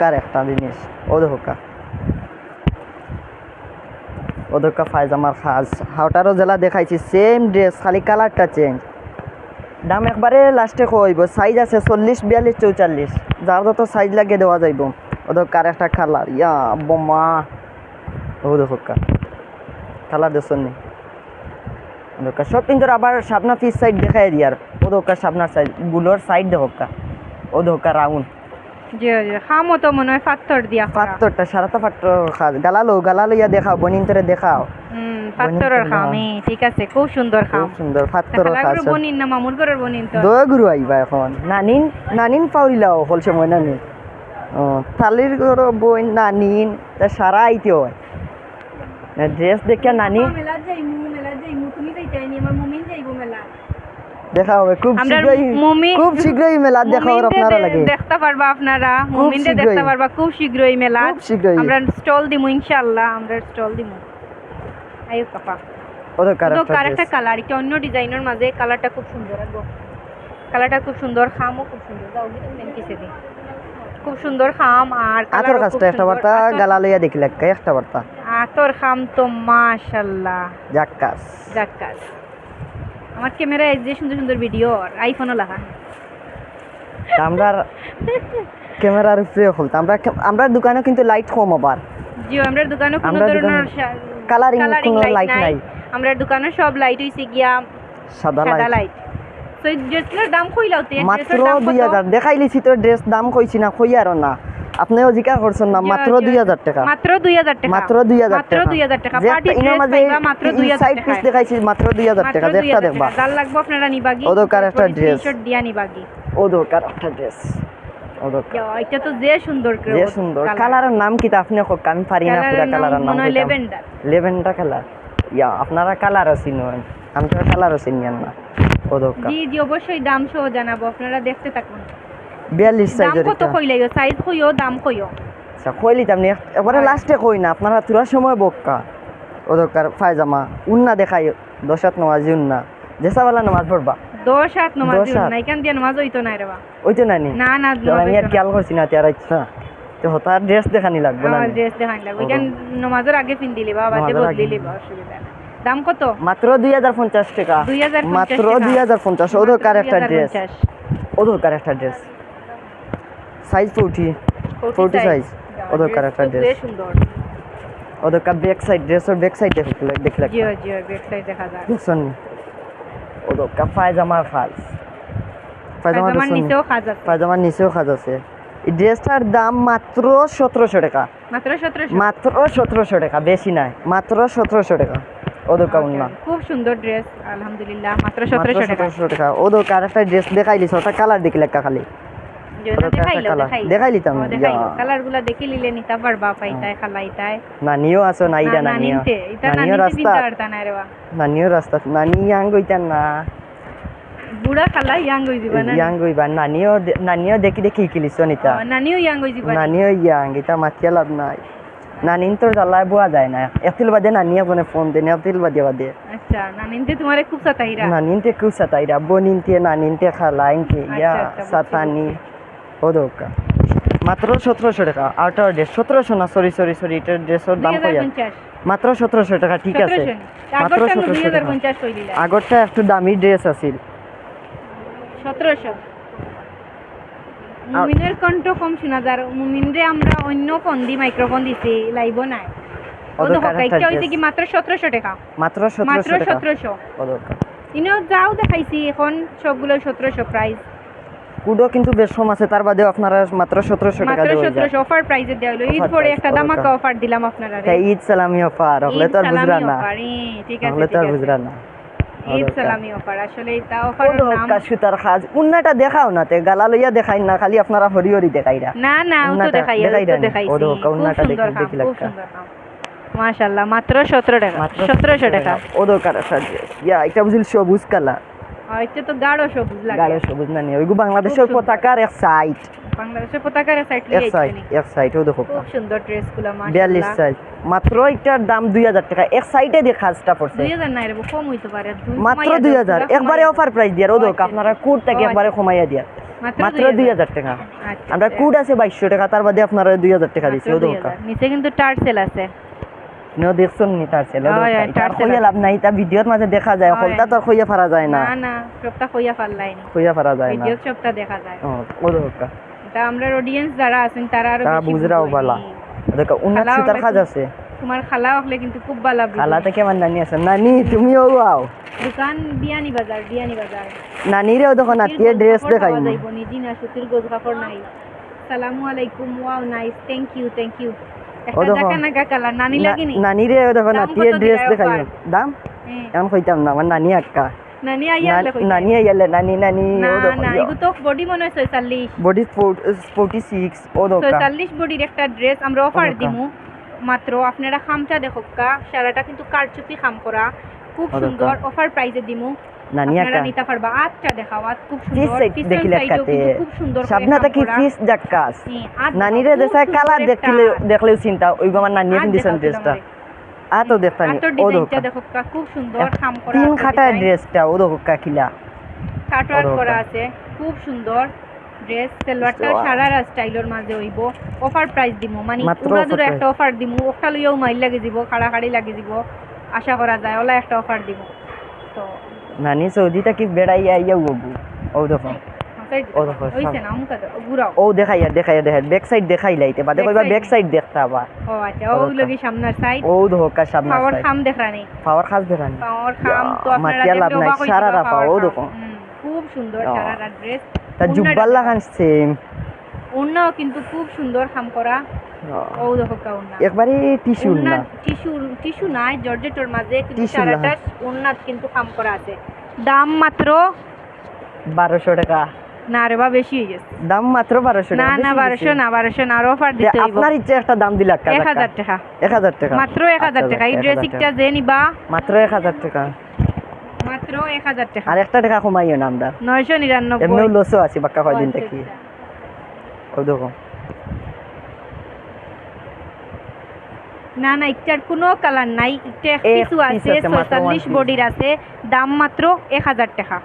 কার একটা জিনিস ও দেখোকা ও দেখা ফায়জামার খাজ হাওটারও জেলা দেখাইছি সেম ড্রেস খালি কালারটা চেঞ্জ দাম একবারে লাস্টে কইব সাইজ আছে চল্লিশ, বিয়াল্লিশ, চৌচল্লিশ। যার যত সাইজ লাগে দেওয়া যাইব। ও দেখো কার একটা কালার ইয়া বোমা। ও দেখো কালার দেখছেন নি দোকা সব কিন্তু আবার সাবনা পিস সাইড দেখাই দিয়ার ও দোকা সাবনার সাইডগুলোর সাইড দেখোকা ও দোকা রাউন্ড জি জি খামো তো মনে হয় পাথর দিয়া করা পাত্তরটা সারাটা পাত্র খাস গালালো গালালো ইয়া দেখাও বনিন তোরে দেখাও। হুম পাথরের খাম ঠিক আছে খুব সুন্দর খাম খুব সুন্দর পাত্তর খাস বনিন না মামুর ঘরের বনিন তো। দয় গুরু আইবা এখন। নানিন নানিন পাউরিলাও হল সময় নানি ও থালির গরো বই নানিন তা সারা আইতে হয়। ড্রেস দেখে নানি মেলা যাইমু তুমি যাইতাইনি আমার মমিন যাইবো মেলা দেখা হবে খুব শীঘ্রই মমি- খুব শীঘ্রই মেলা দেখা হবে আপনারা লাগে। দেখতে পারবা আপনারা মুমিনদের দেখতে। পারবা খুব শীঘ্রই মেলা। খুব শীঘ্রই। আমরা স্টল দিমু ইনশাআল্লাহ আমরা স্টল দিমু। আয়ো ওদের কালারটা কালার এটা অন্য ডিজাইনের মাঝে কালারটা খুব সুন্দর আগো কালারটা খুব সুন্দর খামও খুব সুন্দর। দাও গিয়ে মেন কিসে দি খুব সুন্দর খাম আর আতর কাজটা একটা বার্তা গালা লইয়া দেখিলে একটা বার্তা। আতর খাম তো মাশাআল্লাহ। জাক্কাস। জাক্কাস। আমার ক্যামেরায় যে সুন্দর সুন্দর ভিডিও আইফোনও লাগা। আমরা ক্যামেরার উপরে খুলতে আমরা আমরা দোকানে কিন্তু লাইট কম আবার। জিও আমরা দোকানে কোনো ধরনের coloring কোনো light নাই। আমরা দোকানে সব লাইট হইছে গিয়া সাদা লাইট লাইট তো এই ড্রেসগুলোর দাম কইলাও তে মাত্র ড্রেসের দাম দুই কত? হাজার। দেখাইলিছি তোর ড্রেস দাম কইছি না কই আর না। আপনিও জিকার করছেন না মাত্র জিও। দুই হাজার টাকা। মাত্র দুই হাজার টাকা। মাত্র দুই হাজার মাত্র টাকা। দুই হাজার টাকা। যে পার্টি ড্রেস পাইবা মাত্র দুই হাজার সাইড পিস দেখাইছি মাত্র দুই হাজার মাত্র টাকা। দুই দেখটা দেখবা। টাকা। দাল লাগবো আপনারা নিবাগি ও দরকার একটা dress। স্ক্রিনশট দিয়া নিবাগি ও দরকার একটা ড্রেস ও দরকার এটা তো যে সুন্দর করে যে সুন্দর। কালারের নাম কি তা আপনি হোক আমি পারি না পুরা কালারের নাম লেভেন্ডার। লেভেন্ডার কালার ইয়া আপনারা কালার আমি তো কালার নিয়ান না। ও দরকার জি জি অবশ্যই দাম সহ জানাব। আপনারা দেখতে থাকুন। বিয়াল্লিশ দাম সাইজের কত কইলাই সাইজ কইও দাম কইও। আচ্ছা কইলি তামনি এবারে লাস্টে কই না আপনারা তুরা সময় বক্কা। ও দরকার ফায়জামা উন্না দেখাই দশাত নমাজি উন্না। জেসাওয়ালা নামাজ পড়বা দশ হাত নমাজ দশ দিও না এখান দিয়ে নমাজ হইতো না রে বা ওই তো নানি না না তো আমি আর খেয়াল করছি না তেরা ইচ্ছা তো হতার ড্রেস দেখানি লাগবে না ড্রেস দেখাই লাগবে। এখান নমাজের আগে পিন দিলি বা বাদে নমাজের আগে। বদলিলি বা অসুবিধা নাই। দাম কত? মাত্র দুই হাজার পঞ্চাশ টাকা। 2050 মাত্র টাকা। দুই হাজার পঞ্চাশ ও দরকার একটা ড্রেস 2050 ও দরকার একটা ড্রেস সাইজ ফোর্টি 40 সাইজ ও দরকার একটা ড্রেস বেশ সুন্দর। ও দরকার ব্যাক সাইড ড্রেসের ব্যাক সাইড দেখলে দেখলে জিও জিও ব্যাকসাইড দেখা যায়। দেখছেন ও দরকার পায়জামার খাজ পায়জামা দেখছেন নিচেও খাজ আছে। পায়জামার নিচেও খাজ আছে। এই ড্রেসটার দাম মাত্র সতেরোশো টাকা। মাত্র সতেরোশো। মাত্র সতেরোশো টাকা বেশি নাই। মাত্র সতেরোশো টাকা। ও দোকান না খুব সুন্দর ড্রেস আলহামদুলিল্লাহ মাত্র সতেরোশো টাকা। সতেরোশো টাকা। ও একটা ড্রেস দেখাইলিস ওটা কালার দেখলে একটা খালি। যে ওটা না একটা দেখাইলো দেখাইলো। দেখাইলি তো দেখাইলো। কালারগুলা দেখে লিলে নিতে পারবা পাইতায় খালাইতায় নানিও আছো না নানিও নিতে এটা না রাস্তা। না রে বা নানিও রাস্তা। নানি ইয়াং গইতান না। বুড়া খালা ইয়াং হই যাবা না। ইয়াং গইবা নানিও নানিও দেখি দেখি শিকিলিস নিতা নানিও ইয়াং হই নানিও ইয়াং এটা মাতিয়া লাভ নাই। নানিন তোর জ্বালায় বোয়া যায় না। এপ্রিল বাদে নানিয়া বনে ফোন দেন এপ্রিল বাদে বাদে। আচ্ছা নানিনতে তোমারে খুব সাতাইরা নানিনতে খুব সাতাইরা বনিনতে নানিনতে খালাইনতে ইয়া আচ্ছা, আচ্ছা, সাতানি ও দোকা মাত্র সতেরোশো টাকা। আউটার ড্রেস সতেরোশো না? সরি সরি সরি এটার ড্রেসের দাম পঞ্চাশ। মাত্র সতেরোশো টাকা ঠিক আছে। মাত্র সতেরোশো টাকা। কই আগরটা একটু দামি ড্রেস আছিল। সতেরোশো। মুমিনের কণ্ঠ কম শোনা যার। মুমিনরে আমরা অন্য ফোন দি মাইক্রোফোন দিছি লাইভ নাই। মাত্র সতেরোশো টাকা? মাত্র মাত্র সতেরোশো সতেরোশো। ইনো যাও দেখাইছি এখন সবগুলো সতেরোশো প্রাইস কুডো কিন্তু বেশ কম আছে তার বাদে আপনারা মাত্র সতেরোশো টাকা মাত্র দেওয়া যায়। সতেরোশো অফার প্রাইসে দেওয়া হলো। ঈদ পরে একটা দামাকা অফার দিলাম আপনারা তাই ঈদ সালামি অফার হলে তো আর বুঝরা না। ঠিক আছে হলে তো আর আছে বুঝরা না। ঈদ সালামি অফার আসলে এটা অফার নাম খাজ উন্নাটা দেখাও না তে গালা লইয়া দেখাই না খালি আপনারা হরি হরি দেখাইরা না না ও তো দেখাই দেখাই ও তো দেন। দেখাইছি। ও উন্নাটা দেখি- দেখি কাম মাশাআল্লাহ মাত্র 17 টাকা মাত্র 1700 টাকা। ও দরকার ড্রেস ইয়া এটা বুঝিল সবুজ কালার আর এটা তো গাঢ় সবুজ লাগে। গাঢ় সবুজ না ওইগু বাংলাদেশের পতাকার এক সাইড বাংলাদেশের পতাকার সাইড এক সাইড এক দেখো। খুব সুন্দর ড্রেসগুলো বিয়াল্লিশ মাশাআল্লাহ। সাইজ মাত্র এটার দাম দুই হাজার টাকা। এক সাইডে দিয়ে খাজটা পড়ছে। দুই হাজার নাই রে কম হইতে পারে। মাত্র কমাইয়া দুই দাও, হাজার। পুরা একবারে কমাইয়া অফার প্রাইস দিয়ে ও আচ্ছা। দেখো আপনারা কুট থেকে একবারে কমাইয়া দিয়া। মাত্র দুই হাজার। টাকা। আচ্ছা, আমরা আচ্ছা। কুট আছে বাইশশো টাকা তার বাদে আপনারা দুই হাজার টাকা দিচ্ছি ও নিচে কিন্তু টার্সেল আছে। নিও দেখছেন নি তার ছেলে তার কইয়া লাভ নাই তা ভিডিওর মাঝে দেখা যায়। হলতা তো কইয়া পারা যায় না। না না সবটা কইয়া পারলাইনি কইয়া পারা যায় না। ভিডিও সবটা দেখা যায়। ও ও দেখো এটা আমরা অডিয়েন্স যারা আছেন তারা আরও বেশি বুঝরাও বালা দেখো উন্নত সুতার কাজ আছে। তোমার খালা হলে কিন্তু খুব ভালো। খালা থেকে আমার নানি আছে। নানি তুমিও আও দোকান বিয়ানি বাজার বিয়ানি বাজার। নানিরেও দেখো নাতিয়ে ড্রেস দেখাই নিজি না সুতির গোজ কাপড় নাই। সালামু আলাইকুম wow nice. Thank you thank you দেখো। নানি লাগেনি? নানিরেও দেখো দাম ড্রেস দেখাই দাম? এমন কইতাম না আমার নানি আক্কা। নানি আইয়া নানি আইয়ালে নানি নানি না ও না দেখো তো বডি মনে হয় ছয়চল্লিশ। বডি ফোর্টি সিক্স ও দোকা ছয়চল্লিশ বডির একটা ড্রেস আমরা অফার। দিমু। মাত্র আপনারা খামটা দেখো সারাটা কিন্তু কারচুপি খাম করা। খুব সুন্দর অফার প্রাইসে দিমু। আপনারা নিতে পারবা। আটটা দেখাও আট খুব সুন্দর। দেখিলে কাতে খুব সুন্দর থেকে জাক্কাস নানিরে দেখায় কালার দেখলে দেখলেও চিন্তা ওই আমার নানি পিন্দিছেন ড্রেসটা আ তো দেখতানি ও দেখো কা, খুব সুন্দর খাম করা তিন design। ড্রেসটা ও ওরকম। করা আছে খুব সুন্দর ড্রেস সেলওয়ারটা Wow. সারারা স্টাইলের মাঝে হইব। অফার প্রাইস দিমু মানে পুরা দূরে একটা অফার দিমু। ওটা লইয়াও মাইল লাগে দিব খাড়া খাড়ি লাগে দিব আশা করা যায় ওলা একটা অফার দিব। তো নানি সৌদিটা কি বেড়াইয়া আইয়া গবু ও দেখো। হাসাই ও হইছে না ঘুরাও। ও দেখাইয়া দেখাইয়া দেখাই ব্যাক সাইড দেখাই লাইতে বাদে কইবা ব্যাক সাইড দেখতা আবার। ও আচ্ছা ও দেখো। সামনের সাইড ও ধোকা সামনে পাওয়ার খাম পাওয়ার খাস দেখানি পাওয়ার খাম তো আপনারা মাতিয়া লাভ নাই, হইতে পাও, ও দেখো। খুব সুন্দর। সারারা ড্রেস তা জুব্বার লাগান সেম ওন্নাও কিন্তু খুব সুন্দর খাম করা। ও দেখো একবারে টিস্যু না টিস্যু টিস্যু নাই জর্জেটের মাঝে কিন্তু সারাটা না। কিন্তু কাম করা আছে। দাম মাত্র বারোশো টাকা। না রে বা বেশি হয়ে গেছে। দাম মাত্র বারোশো না টাকা না বেশি বারোশো বেশি। না বারোশো না আরও অফার দিতে হইব। আপনার ইচ্ছে একটা দাম দিলে এক হাজার টাকা। এক হাজার টাকা। মাত্র এক হাজার আচ্ছা, টাকা। এই ড্রেসিংটা যে নিবা। মাত্র এক হাজার টাকা। মাত্র এক হাজার টাকা। আর একটা টাকা কমাইও না আমরা। নয়শো নিরানব্বই। এমনিও লসও আছি বাক্কা কয়দিন থেকে। ও দেখো না না একটার কোনো কালার নাই। একটা কিছু আছে piece। বডির আছে। দাম মাত্র এক হাজার টাকা।